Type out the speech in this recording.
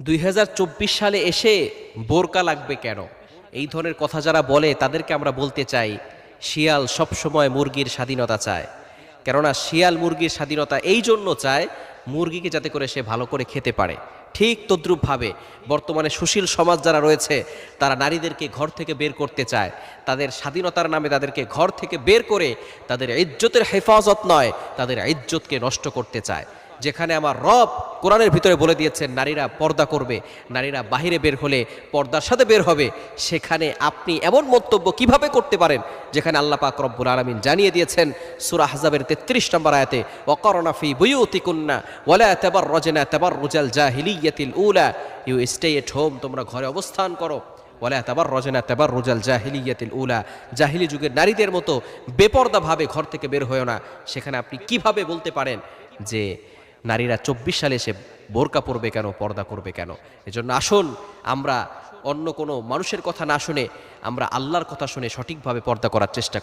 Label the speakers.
Speaker 1: দুই হাজার চব্বিশ সালে এসে বোরকা লাগবে কেন? এই ধরনের কথা যারা বলে, তাদেরকে আমরা বলতে চাই, শিয়াল সবসময় মুরগির স্বাধীনতা চায়। কেননা শিয়াল মুরগির স্বাধীনতা এই জন্য চায়, মুরগিকে যাতে করে সে ভালো করে খেতে পারে। ঠিক তদ্রূপভাবে বর্তমানে সুশীল সমাজ যারা রয়েছে, তারা নারীদেরকে ঘর থেকে বের করতে চায়। তাদের স্বাধীনতার নামে তাদেরকে ঘর থেকে বের করে তাদের ইজ্জতের হেফাজত নয়, তাদের ইজ্জতকে নষ্ট করতে চায়। যেখানে আমার রব কোরআনের ভিতরে বলে দিয়েছেন, নারীরা পর্দা করবে, নারীরা বাহিরে বের হলে পর্দার সাথে বের হবে। সেখানে আপনি এমন মন্তব্য কীভাবে করতে পারেন? যেখানে আল্লাহ পাক রব্বুল আলমিন জানিয়ে দিয়েছেন, সুরা হাজাবের তেত্রিশ নম্বর আয়াতে অকরণাফি বুয়ুতিকুন্না ওয়ালা তেবার রজনা তেবার রুজাল জাহিলিয়াতিল উলা। ইউ স্টে এট হোম তোমরা ঘরে অবস্থান করো। বলে ওয়ালা তাবার রজনা তাবার রুজাল জাহিলিয়াতিল উলা। জাহিলি যুগের নারীদের মতো বেপর্দাভাবে ঘর থেকে বের হয় না। সেখানে আপনি কীভাবে বলতে পারেন যে নারীরা চব্বিশ সালে এসে বোরকা পরবে কেন, পর্দা করবে কেন এজন্য আসুন, আমরা অন্য কোনো মানুষের কথা না শুনে আমরা আল্লাহর কথা শুনে সঠিকভাবে পর্দা করার চেষ্টা।